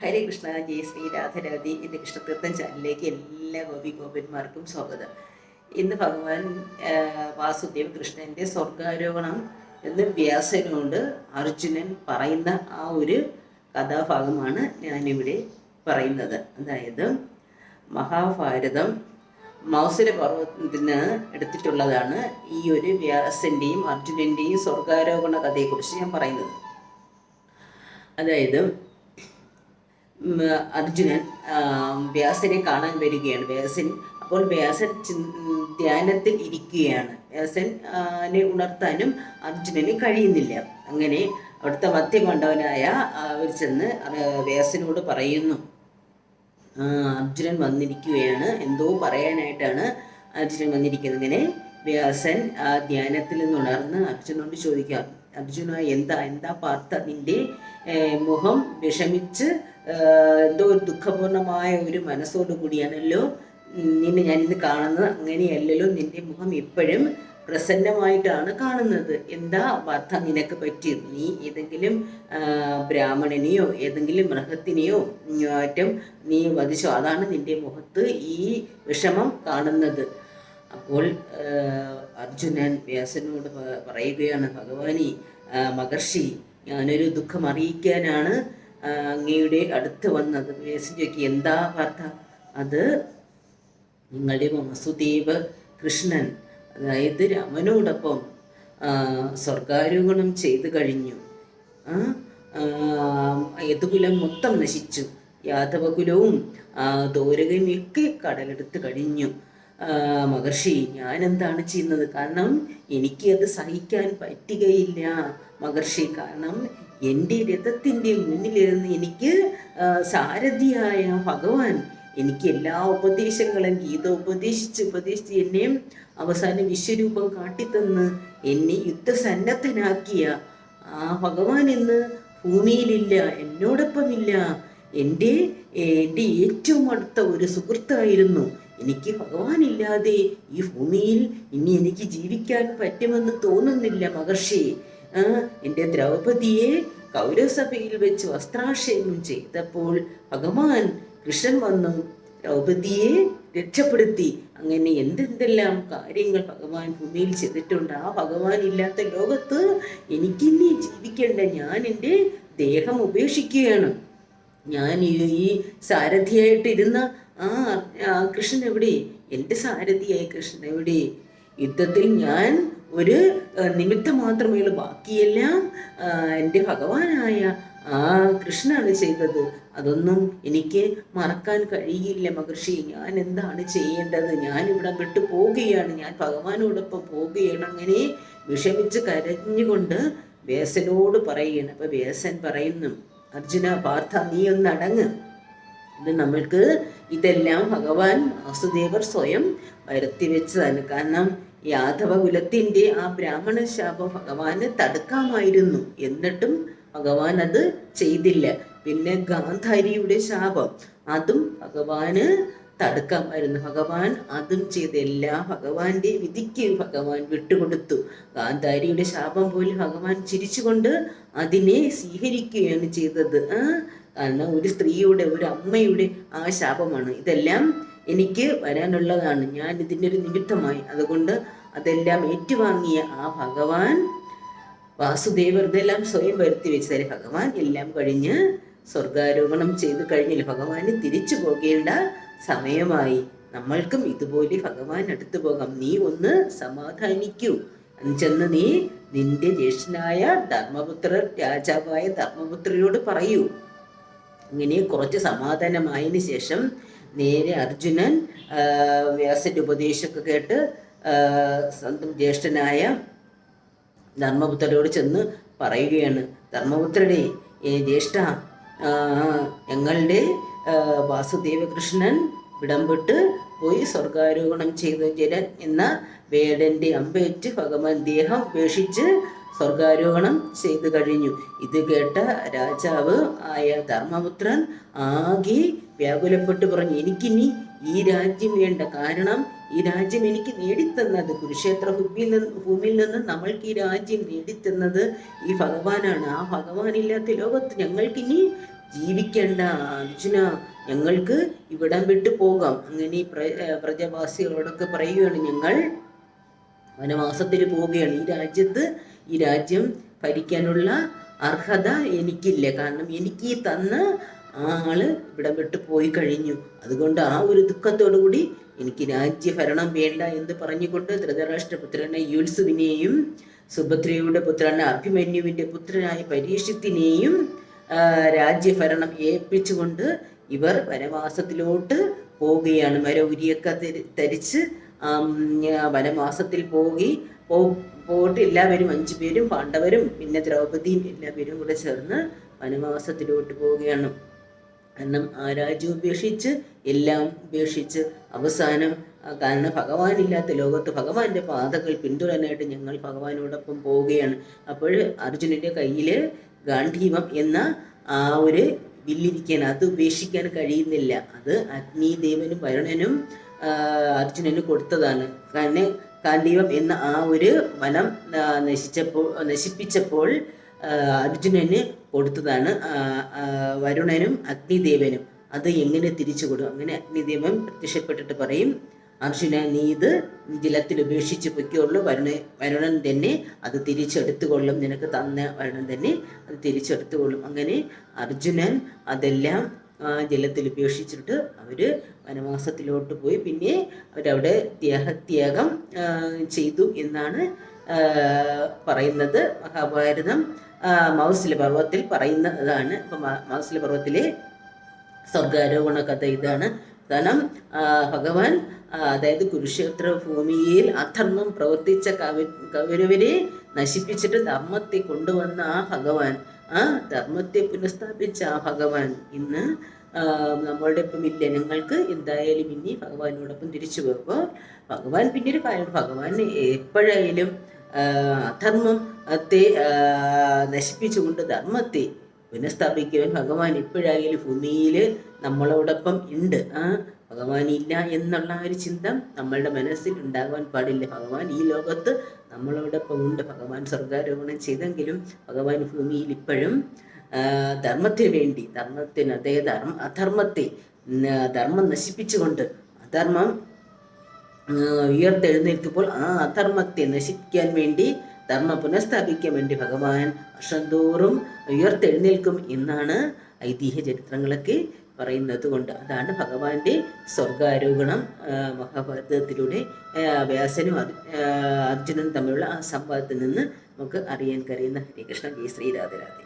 ഹരേ കൃഷ്ണ ജയ ശ്രീ രാധരാധി എന്റെ കൃഷ്ണതീർത്ഥം ചാനലിലേക്ക് എല്ലാ ഗോപി ഗോപന്മാർക്കും സ്വാഗതം. ഇന്ന് ഭഗവാൻ വാസുദേവ കൃഷ്ണന്റെ സ്വർഗാരോഹണം എന്ന് വ്യാസനോട് അർജുനൻ പറയുന്ന ആ ഒരു കഥാഭാഗമാണ് ഞാനിവിടെ പറയുന്നത്. അതായത് മഹാഭാരതം മൗസര പർവതത്തിന് എടുത്തിട്ടുള്ളതാണ് ഈ ഒരു വ്യാസന്റെയും അർജുനന്റെയും സ്വർഗാരോഹണ കഥയെക്കുറിച്ച് ഞാൻ പറയുന്നത്. അതായത് അർജുനൻ വ്യാസനെ കാണാൻ വരികയാണ്. വ്യാസൻ അപ്പോൾ വ്യാസൻ ധ്യാനത്തിൽ ഇരിക്കുകയാണ്. വ്യാസനെ ഉണർത്താനും അർജുനന് കഴിയുന്നില്ല. അങ്ങനെ അവിടുത്തെ മധ്യമണ്ഡവനായ അവർ ചെന്ന് വ്യാസനോട് പറയുന്നു. അർജുനൻ വന്നിരിക്കുകയാണ്. എന്തോ പറയാനായിട്ടാണ് അർജുനൻ വന്നിരിക്കുന്നത്. ഇങ്ങനെ വ്യാസൻ ആ ധ്യാനത്തിൽ നിന്ന് ഉണർന്ന് അർജുനോട് ചോദിക്കാം അർജുന എന്താ എന്താ പാർത്ത നിന്റെ മുഖം വിഷമിച്ച് എന്തോ ഒരു ദുഃഖപൂർണമായ ഒരു മനസ്സോടു കൂടിയാണല്ലോ നിന്നെ ഞാൻ ഇന്ന് കാണുന്നത്. അങ്ങനെയല്ലല്ലോ നിന്റെ മുഖം ഇപ്പോഴും പ്രസന്നമായിട്ടാണ് കാണുന്നത്. എന്താ വാർത്ത നിനക്ക് പറ്റിയത് നീ ഏതെങ്കിലും ബ്രാഹ്മണനെയോ ഏതെങ്കിലും മൃഗത്തിനെയോ മറ്റും നീ വധിച്ചോ? അതാണ് നിന്റെ മുഖത്ത് ഈ വിഷമം കാണുന്നത്. അപ്പോൾ അർജുനൻ വ്യാസനോട് പറയുകയാണ് ഭഗവാനി മഹർഷി ഞാനൊരു ദുഃഖം അറിയിക്കാനാണ് അങ്ങയുടെ അടുത്ത് വന്നത്. വ്യാസൻ എന്താ വാർത്ത? അത് നിങ്ങളുടെ വാസുദേവ് കൃഷ്ണൻ അതായത് രാമനോടൊപ്പം സ്വർഗാരോഹണം ചെയ്തു കഴിഞ്ഞു. യതുകുലം മൊത്തം നശിച്ചു. യാദവകുലവും ആ, ദോരകയും ഒക്കെ കടലെടുത്ത് കഴിഞ്ഞു. മഹർഷി ഞാൻ എന്താണ് ചെയ്യുന്നത്? കാരണം എനിക്ക് അത് സഹിക്കാൻ പറ്റുകയില്ല മഹർഷി. കാരണം എന്റെ രഥത്തിന്റെ മുന്നിലിരുന്ന് എനിക്ക് സാരഥിയായ ഭഗവാൻ എനിക്ക് എല്ലാ ഉപദേശങ്ങളും ഗീത ഉപദേശിച്ച് ഉപദേശിച്ച് എന്നെ അവസാനം വിശ്വരൂപം കാട്ടിത്തന്ന് എന്നെ യുദ്ധസന്നദ്ധനാക്കിയ ആ ഭഗവാൻ ഇന്ന് ഭൂമിയിലില്ല എന്നോടൊപ്പമില്ല. എന്റെ എന്റെ ഏറ്റവും അടുത്ത ഒരു സുഹൃത്തായിരുന്നു എനിക്ക് ഭഗവാനില്ലാതെ ഈ ഭൂമിയിൽ ഇനി എനിക്ക് ജീവിക്കാൻ പറ്റുമെന്ന് തോന്നുന്നില്ല മഹർഷി. എന്റെ ദ്രൗപതിയെ കൗരവസഭയിൽ വെച്ച് വസ്ത്രാക്ഷേപം ചെയ്തപ്പോൾ ഭഗവാൻ കൃഷ്ണൻ വന്നു ദ്രൗപതിയെ രക്ഷപ്പെടുത്തി. അങ്ങനെ എന്തെന്തെല്ലാം കാര്യങ്ങൾ ഭഗവാൻ ഭൂമിയിൽ ചെയ്തിട്ടുണ്ട്? ആ ഭഗവാൻ ഇല്ലാത്ത ലോകത്ത് എനിക്കിനി ജീവിക്കേണ്ട ഞാൻ എന്റെ ദേഹം ഉപേക്ഷിക്കുകയാണ്. ഞാൻ ഈ സാരഥിയായിട്ടിരുന്ന ആ കൃഷ്ണൻ എവിടെ? എന്റെ സാരഥിയായ കൃഷ്ണൻ എവിടെ? യുദ്ധത്തിൽ ഞാൻ ഒരു നിമിത്തം മാത്രമേ ഉള്ളൂ. ബാക്കിയെല്ലാം എന്റെ ഭഗവാനായ ആ കൃഷ്ണനാണ് ചെയ്തത്. അതൊന്നും എനിക്ക് മറക്കാൻ കഴിയില്ല മഹർഷി. ഞാൻ എന്താണ് ചെയ്യേണ്ടത്? ഞാൻ ഇവിടെ വിട്ടു പോവുകയാണ്. ഞാൻ ഭഗവാനോടൊപ്പം പോവുകയാണ്. അങ്ങനെ വിഷമിച്ച് കരഞ്ഞുകൊണ്ട് വ്യാസനോട് പറയുകയാണ് അപ്പൊ വ്യാസൻ പറയുന്നു അർജുന പാർത്ഥ നീ ഒന്ന് അടങ്ങ്. ഇത് നമ്മൾക്ക് ഇതെല്ലാം ഭഗവാൻ വാസുദേവർ സ്വയം വരുത്തി വെച്ചതാണ്. കാരണം യാദവ കുലത്തിന്റെ ആ ബ്രാഹ്മണ ശാപം ഭഗവാന് തടുക്കാമായിരുന്നു. എന്നിട്ടും ഭഗവാൻ അത് ചെയ്തില്ല. പിന്നെ ഗാന്ധാരിയുടെ ശാപം അതും ഭഗവാന് തടുക്കാമായിരുന്നു ഭഗവാൻ അതും ചെയ്ത് എല്ലാ ഭഗവാന്റെ വിധിക്ക് ഭഗവാൻ വിട്ടുകൊടുത്തു. ഗാന്ധാരിയുടെ ശാപം പോലും ഭഗവാൻ ചിരിച്ചുകൊണ്ട് അതിനെ സ്വീകരിക്കുകയാണ് ചെയ്തത്. കാരണം ഒരു സ്ത്രീയുടെ ഒരു അമ്മയുടെ ആ ശാപമാണ്. ഇതെല്ലാം എനിക്ക് വരാനുള്ളതാണ്. ഞാൻ ഇതിന്റെ ഒരു നിമിത്തമായി. അതുകൊണ്ട് അതെല്ലാം ഏറ്റുവാങ്ങിയ ആ ഭഗവാൻ വാസുദേവർ ഇതെല്ലാം സ്വയം വരുത്തി വെച്ചാൽ ഭഗവാൻ എല്ലാം കഴിഞ്ഞ് സ്വർഗാരോപണം ചെയ്തു കഴിഞ്ഞില്ല. ഭഗവാന് തിരിച്ചു പോകേണ്ട സമയമായി. നമ്മൾക്കും ഇതുപോലെ ഭഗവാൻ അടുത്തു പോകാം. നീ ഒന്ന് സമാധാനിക്കൂ. ചെന്ന് നീ നിന്റെ ജ്യേഷ്ഠനായ ധർമ്മപുത്ര രാജാവായ ധർമ്മപുത്രരോട് പറയൂ. ഇങ്ങനെ കുറച്ച് സമാധാനമായതിനു ശേഷം നേരെ അർജുനൻ വ്യാസന്റെ ഉപദേശമൊക്കെ കേട്ട് സ്വന്തം ജ്യേഷ്ഠനായ ധർമ്മപുത്രരോട് ചെന്ന് പറയുകയാണ്. ധർമ്മപുത്രരെ ജ്യേഷ്ഠ ഞങ്ങളുടെ വാസുദേവകൃഷ്ണൻ വിടംപെട്ട് പോയി സ്വർഗാരോഹണം ചെയ്ത ജലൻ എന്ന വേടന്റെ അമ്പേറ്റ് ഭഗവാൻ ദേഹം ഉപേക്ഷിച്ച് സ്വർഗാരോഹണം ചെയ്തു കഴിഞ്ഞു. ഇത് കേട്ട രാജാവ് ആയ ധർമ്മപുത്രൻ ആകെ വ്യാകുലപ്പെട്ട് പറഞ്ഞു എനിക്കിനി ഈ രാജ്യം വേണ്ട. കാരണം ഈ രാജ്യം എനിക്ക് നേടിത്തന്നത് കുരുക്ഷേത്ര ഭൂമിയിൽ നിന്ന് ഭൂമിയിൽ നിന്ന് നമ്മൾക്ക് ഈ രാജ്യം നേടിത്തന്നത് ഈ ഭഗവാനാണ്. ആ ഭഗവാനില്ലാത്ത ലോകത്ത് ഞങ്ങൾക്കിനി ജീവിക്കേണ്ട. അർജുന ഞങ്ങൾക്ക് ഇവിടം വിട്ടു പോകാം. അങ്ങനെ പ്രജവാസികളോടൊക്കെ പറയുകയാണ് ഞങ്ങൾ. വനവാസത്തിൽ പോവുകയാണ്. ഈ രാജ്യത്ത് ഈ രാജ്യം ഭരിക്കാനുള്ള അർഹത എനിക്കില്ല. കാരണം എനിക്ക് ഈ തന്ന ആൾ ഇവിടം വിട്ടു പോയി കഴിഞ്ഞു. അതുകൊണ്ട് ആ ഒരു ദുഃഖത്തോടു കൂടി എനിക്ക് രാജ്യഭരണം വേണ്ട എന്ന് പറഞ്ഞുകൊണ്ട് ധൃതരാഷ്ട്രപുത്രനെ യുത്സുവിനെയും സുഭദ്രയുടെ പുത്രനായ അഭിമന്യുവിന്റെ പുത്രനായ പരീക്ഷത്തിനെയും രാജ്യഭരണം ഏൽപ്പിച്ചുകൊണ്ട് ഇവർ വനവാസത്തിലോട്ട് പോവുകയാണ്. മരൗരിയൊക്കെ ധരി- ധരിച്ച് വനവാസത്തിൽ പോകി പോയിട്ട് എല്ലാവരും അഞ്ചു പേരും പാണ്ഡവരും പിന്നെ ദ്രൗപദിയും എല്ലാവരും കൂടെ ചേർന്ന് വനവാസത്തിലോട്ട് പോവുകയാണ്. കാരണം ആ രാജ്യം ഉപേക്ഷിച്ച് എല്ലാം ഉപേക്ഷിച്ച് അവസാനം കാരണം ഭഗവാനില്ലാത്ത ലോകത്ത് ഭഗവാന്റെ പാതകൾ പിന്തുടരാനായിട്ട് ഞങ്ങൾ ഭഗവാനോടൊപ്പം പോവുകയാണ്. അപ്പോൾ അർജുനന്റെ കയ്യിൽ ഗാന്ധീവം എന്ന ആ ഒരു വില്ലിരിക്കാൻ അത് ഉപേക്ഷിക്കാൻ കഴിയുന്നില്ല. അത് അഗ്നിദേവനും വരുണനും അർജുനനും കൊടുത്തതാണ്. കാരണം ഗാന്ധീവം എന്ന ആ ഒരു വനം നശിച്ചപ്പോൾ നശിപ്പിച്ചപ്പോൾ അർജുനന് കൊടുത്തതാണ്. വരുണനും അഗ്നിദേവനും. അത് എങ്ങനെ തിരിച്ചു കൊടുക്കും അങ്ങനെ അഗ്നിദേവൻ പ്രത്യക്ഷപ്പെട്ടിട്ട് പറയും അർജുന നീ ഇത് ജലത്തിൽ ഉപേക്ഷിച്ച് പൊയ്ക്കുള്ളൂ. വരുണ വരുണൻ തന്നെ അത് തിരിച്ചെടുത്തുകൊള്ളും. നിനക്ക് തന്ന വരുണൻ തന്നെ അത് തിരിച്ചെടുത്തുകൊള്ളും. അങ്ങനെ അർജുനൻ അതെല്ലാം ജലത്തിൽ ഉപേക്ഷിച്ചിട്ട് അവർ വനവാസത്തിലോട്ട് പോയി. പിന്നെ അവരവിടെ ത്യാഗത്യാഗം ചെയ്തു എന്നാണ് പറയുന്നത്. മഹാഭാരതം മൗസില പർവത്തിൽ പറയുന്നതാണ്. ഇപ്പം മൗസില പർവത്തിലെ സ്വർഗാരോഹണ കഥ ഇതാണ്. ആ, ഭഗവാൻ അതായത് കുരുക്ഷേത്ര ഭൂമിയിൽ അധർമ്മം പ്രവർത്തിച്ച കവി കൗരവരെ നശിപ്പിച്ചിട്ട് ധർമ്മത്തെ കൊണ്ടുവന്ന ആ ഭഗവാൻ ആ ധർമ്മത്തെ പുനഃസ്ഥാപിച്ച ആ ഭഗവാൻ ഇന്ന് നമ്മളുടെ ഇപ്പം ഇല്ല ഞങ്ങൾക്ക് എന്തായാലും ഇനി ഭഗവാനോടൊപ്പം തിരിച്ചു പോകുമ്പോൾ ഭഗവാൻ പിന്നെ ഒരു കാര്യം ഭഗവാൻ എപ്പോഴായാലും അധർമ്മത്തെ നശിപ്പിച്ചുകൊണ്ട് ധർമ്മത്തെ പുനഃസ്ഥാപിക്കുവാൻ ഭഗവാൻ ഇപ്പോഴായാലും ഭൂമിയിൽ നമ്മളോടൊപ്പം ഉണ്ട്. ആ ഭഗവാൻ ഇല്ല എന്നുള്ള ഒരു ചിന്ത നമ്മളുടെ മനസ്സിൽ ഉണ്ടാകാൻ പാടില്ല. ഭഗവാൻ ഈ ലോകത്ത് നമ്മളോടൊപ്പം ഉണ്ട്. ഭഗവാൻ സ്വർഗാരോപണം ചെയ്തെങ്കിലും ഭഗവാൻ ഭൂമിയിൽ ഇപ്പോഴും ധർമ്മത്തിന് വേണ്ടി ധർമ്മത്തിന് അതേ ധർമ്മ അധർമ്മത്തെ ധർമ്മം നശിപ്പിച്ചുകൊണ്ട് അധർമ്മം ഉയർത്തെഴുന്നേൽക്കുമ്പോൾ ആ അധർമ്മത്തെ നശിപ്പിക്കാൻ വേണ്ടി ധർമ്മ പുനഃസ്ഥാപിക്കാൻ വേണ്ടി ഭഗവാൻ വർഷംതോറും ഉയർത്തെഴുന്നേൽക്കും എന്നാണ് ഐതിഹ്യ ചരിത്രങ്ങളൊക്കെ പറയുന്നത് കൊണ്ട് അതാണ് ഭഗവാന്റെ സ്വർഗാരോഹണം മഹാഭാരതത്തിലൂടെ വ്യാസനും അർ- അർജുനനും തമ്മിലുള്ള ആ സംവാദത്തിൽ നിന്ന് നമുക്ക് അറിയാൻ കഴിയുന്ന ഹരേ കൃഷ്ണ ശ്രീരാധരാധി ശ്രീ രാധേ രാധേ